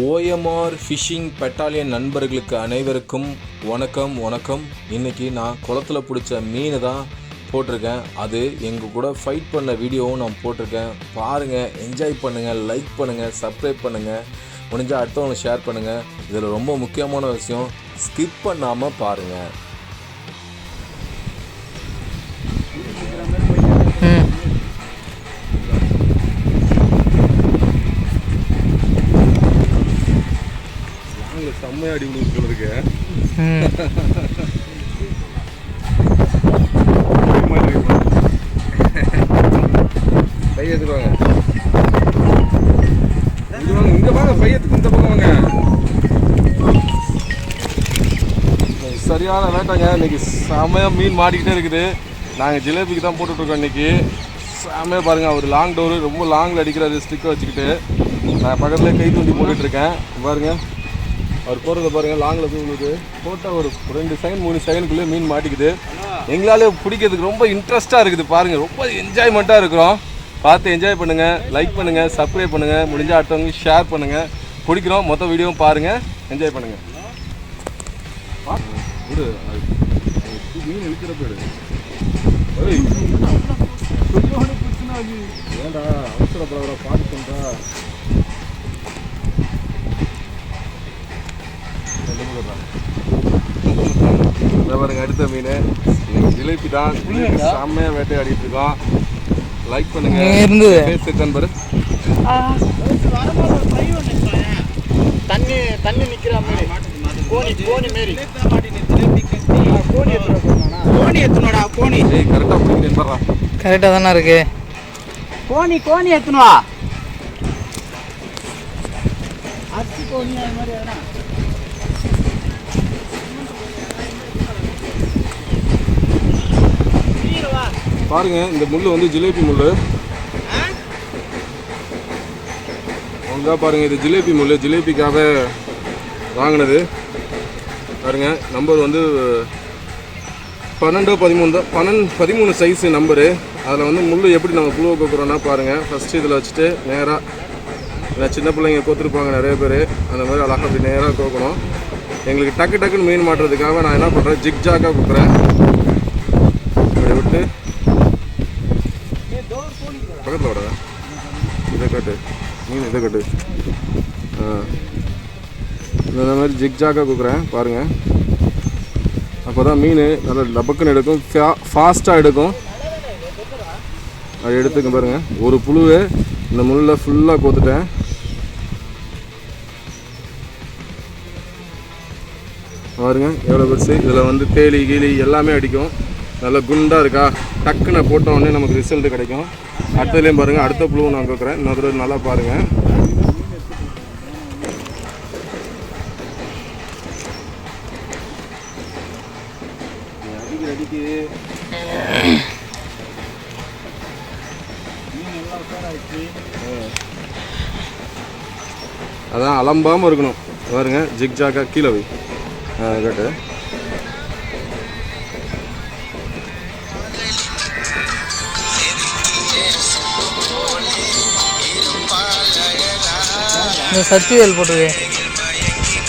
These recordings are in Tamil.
ஓஎம்ஆர் ஃபிஷிங் பெட்டாலியன் நண்பர்களுக்கு அனைவருக்கும் வணக்கம் வணக்கம். இன்னைக்கு நான் குளத்துல பிடிச்ச மீனை தான் போட்டிருக்கேன். அது எங்கள் கூட ஃபைட் பண்ண வீடியோவும் நான் போட்டிருக்கேன். பாருங்கள் என்ஜாய் பண்ணுங்கள் லைக் பண்ணுங்கள் சப்ஸ்கிரைப் பண்ணுங்கள் முடிஞ்சால் அடுத்தவங்க ஷேர் பண்ணுங்கள் இதில் ரொம்ப முக்கியமான விஷயம் ஸ்கிப் பண்ணாமல் பாருங்கள் செம்மையாக அடி விழுந்து இருக்கு. கை எடுத்துருவாங்க இங்க வாங்க பையத்துக்கு இந்த பக்கம் வாங்க. சரியான வேட்டைங்க. இன்னைக்கு செமையாக மீன் மாட்டிக்கிட்டே இருக்குது. நாங்கள் ஜிலேபிக்கு தான் போட்டுட்ருக்கோம் இன்னைக்கு. செமையாக பாருங்க அவர் லாங் டோரு ரொம்ப லாங்கில் அடிக்கிறாரு ஸ்டிக்கை வச்சுக்கிட்டு. நான் பக்கத்துலேயே கை தூண்டி போட்டுட்டு இருக்கேன். பாருங்க. அவர் போகிறத பாருங்கள் லாங்கில் போய் போட்டால் ஒரு ரெண்டு செகண்ட் மூணு செகண்ட்குள்ளே மீன் மாட்டிக்குது. எங்களாலே பிடிக்கிறதுக்கு ரொம்ப இன்ட்ரெஸ்ட்டாக இருக்குது பாருங்கள் ரொம்ப என்ஜாய்மெண்ட்டாக இருக்கிறோம். பார்த்து என்ஜாய் பண்ணுங்கள் லைக் பண்ணுங்கள் சப்ஸ்கிரைப் பண்ணுங்கள் முடிஞ்சால் அடுத்தவங்க ஷேர் பண்ணுங்கள் பிடிக்கிறோம் மொத்த வீடியோவும் பாருங்கள் என்ஜாய் பண்ணுங்கள் விடு. மீன் இழுக்கிறப்ப எடு. ஏய். அவசரப்படுற பாட்டு இதை பாருங்க அடுத்த மீன். ஜிலேபி தான். செம்மையா வேட்டையாடிட்டு இருக்கோம் லைக் பண்ணுங்க. இருக்கான்னு பாரு தண்ணி தண்ணி நிக்கிற மாதிரி. கோணி கோணி மாரி. கோணி எத்தனோடா கோணி? ஏய் கரெக்டா பிடிக்கிறேன் பாரு கரெக்டாக தானே இருக்கு. கோணி கோணி எத்தனவா? அரிசி கோணி அது மாதிரி எதனா பாருங்க இந்த முள் வந்து ஜிலேபி முள்ளு. ஒழுங்காக பாருங்க இது ஜிலேபி முள் ஜிலேபிக்காக வாங்கினது. பாருங்க நம்பர் வந்து பன்னெண்டோ பதிமூணு தான் பன்னெண்டு பதிமூணு சைஸு நம்பரு அதில் வந்து முள் எப்படி நம்ம புழுவை கோக்குறோன்னா பாருங்கள் ஃபஸ்ட்டு இதில் வச்சுட்டு நேராக சின்ன பிள்ளைங்க கோத்துருப்பாங்க நிறைய பேர். அந்த மாதிரி அழகாக அப்படி நேராக கோக்கணும். எங்களுக்கு டக்கு டக்குன்னு மீன் மாட்டுறதுக்காக நான் என்ன பண்ணுறேன் ஜிக் ஜாக்காக கொடுக்குறேன் இப்படி விட்டு பக்கத்தில் விட இதை கட்டு. மீன் இதை கட்டு. ஆ. இந்த மாதிரி ஜிக்ஜாக்காக கொடுக்குறேன் பாருங்கள் அப்போ தான் மீன் நல்லா டபக்குன்னு எடுக்கும். ஃபாஸ்ட்டாக எடுக்கும். அது எடுத்துக்க பாருங்கள் ஒரு புழுவை இந்த முள்ளில் ஃபுல்லாக கோத்துட்டேன். பாருங்க எவ்வளோ பெருசு. இதில் வந்து தேலி கீலி எல்லாமே அடிக்கும். நல்லா குண்டாக இருக்கா? டக்குன்னு போட்டோடனே நமக்கு ரிசல்ட் கிடைக்கும். அடுத்ததுலேயும் பாருங்கள் அடுத்த புழுவும் நான் கேட்குறேன் இன்னொரு தடவை நல்லா பாருங்கள் அதான் அலம்பாமல் இருக்கணும். பாருங்க ஜிக்ஜாக்கா கீழே வை. கேட்டு. இந்த சக்திவேல் போட்டுருக்கு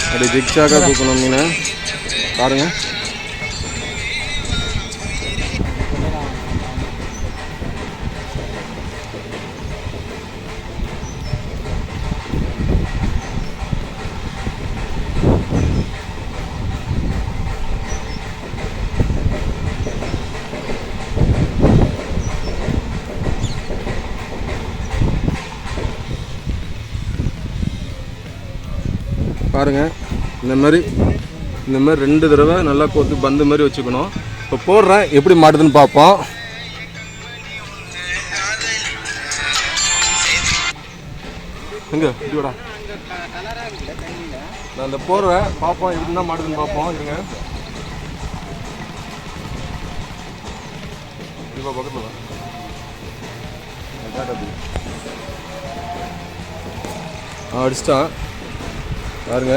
அப்படி ஜிக் ஜாக்கா தூக்கணும் மீனை. பாருங்க. பாருங்க. இந்த மாதிரி இந்த மாதிரி ரெண்டு தடவை நல்லா கோத்து பந்து மாதிரி வச்சுக்கணும். இப்போ போடுறேன். எப்படி மாட்டுதுன்னு பார்ப்போம். எங்க இப்படிடா நான் இந்த போடுறேன். பார்ப்போம் எப்படி தான் மாட்டுதுன்னு பார்ப்போம். இருங்க. இப்போ பக்கத்தில் அடிச்சிட்டான். பாருங்க.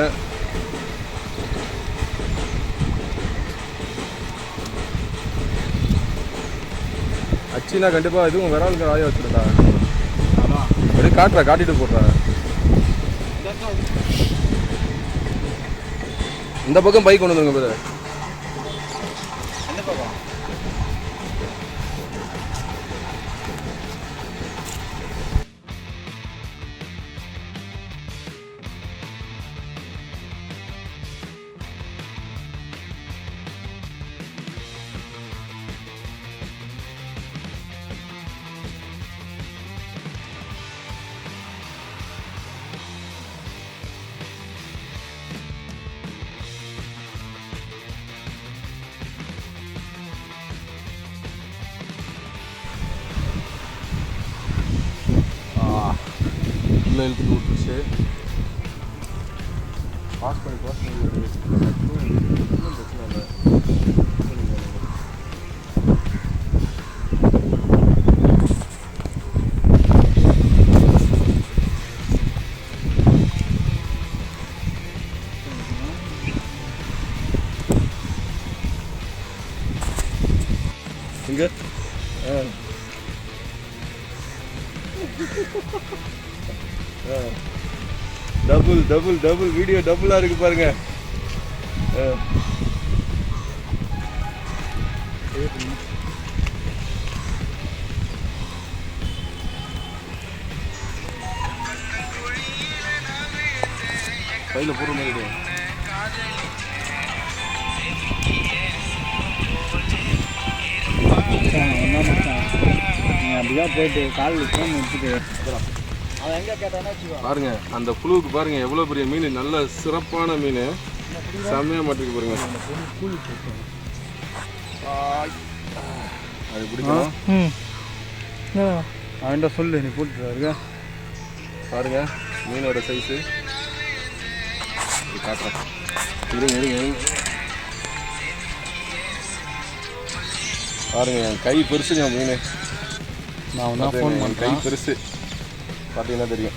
அச்சுனா கண்டிப்பாக இதுவும் விராலுங்க ராயா வச்சுருந்தா அப்படியே காட்டுற காட்டிட்டு போடுற. இந்த பக்கம் பைக் கொண்டு வந்துருங்க பிரதர் எந்த பக்கம் உள்ள இழுத்துட்டு விட்டுருச்சு பாஸ் பண்ணி பாஸ் பண்ணி விடு. Double double double video டபுளாக இருக்கு பாருங்க ஆ. கையில் போடுற மாதிரி இருக்கு. அப்படிதான் போயிட்டு காலில் ஃபோன் வச்சுட்டு பாருங்க அந்த புழுவுக்கு பாருங்க எவ்வளோ பெரிய மீன். நல்ல சிறப்பான மீன். செம்மையாக மாட்டிருக்கு பாருங்க. அது பிடிக்கணும் ம். இந்தா. அவன்கிட்ட சொல்லு நீ போட்டுருக்க பாருங்க மீனோட சைஸு காட்டுறேன். இருங்க இருங்க பாருங்க என் கை பெருசுங்க மீன். நான் ஃபோன் என் கை பெருசு. பார்த்தீங்கன்னா தெரியும்.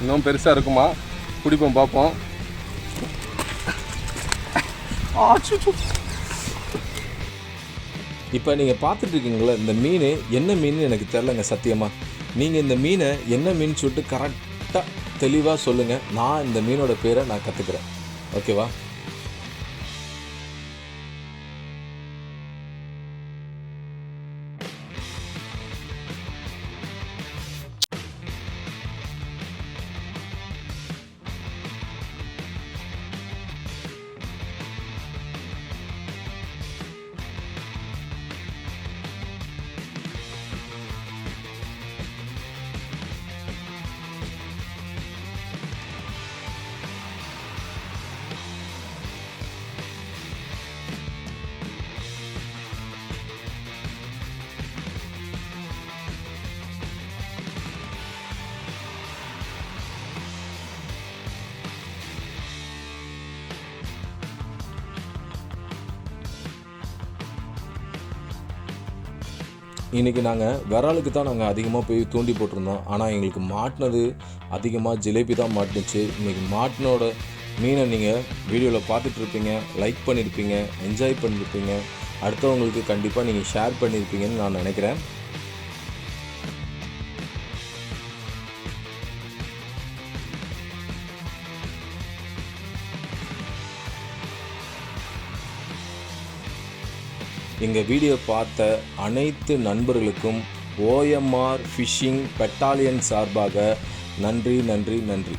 இன்னும் பெருசாக இருக்குமா? பிடிப்போம் பார்ப்போம். இப்போ நீங்கள் பார்த்துட்டு இருக்கீங்களா இந்த மீன் என்ன மீன் எனக்கு தெரிலங்க சத்தியமாக நீங்கள் இந்த மீனை என்ன மீன் சொல்லிட்டு கரெக்டாக தெளிவாக சொல்லுங்கள் நான் இந்த மீனோட பேரை நான் கற்றுக்குறேன் ஓகேவா இன்றைக்கி நாங்கள் விராலுக்கு தான் நாங்கள் அதிகமாக போய் தூண்டி போட்டிருந்தோம். ஆனால் எங்களுக்கு மாட்டினது அதிகமாக ஜிலேபி தான் மாட்டுனுச்சு இன்றைக்கி மாட்டினோட மீனை நீங்கள் வீடியோவில் பார்த்துட்ருப்பீங்க லைக் பண்ணியிருப்பீங்க என்ஜாய் பண்ணியிருப்பீங்க அடுத்தவங்களுக்கு கண்டிப்பாக நீங்கள் ஷேர் பண்ணியிருப்பீங்கன்னு நான் நினைக்கிறேன். எங்கள் வீடியோ பார்த்த அனைத்து நண்பர்களுக்கும் ஓஎம்ஆர் ஃபிஷிங் பெட்டாலியன் சார்பாக நன்றி நன்றி நன்றி.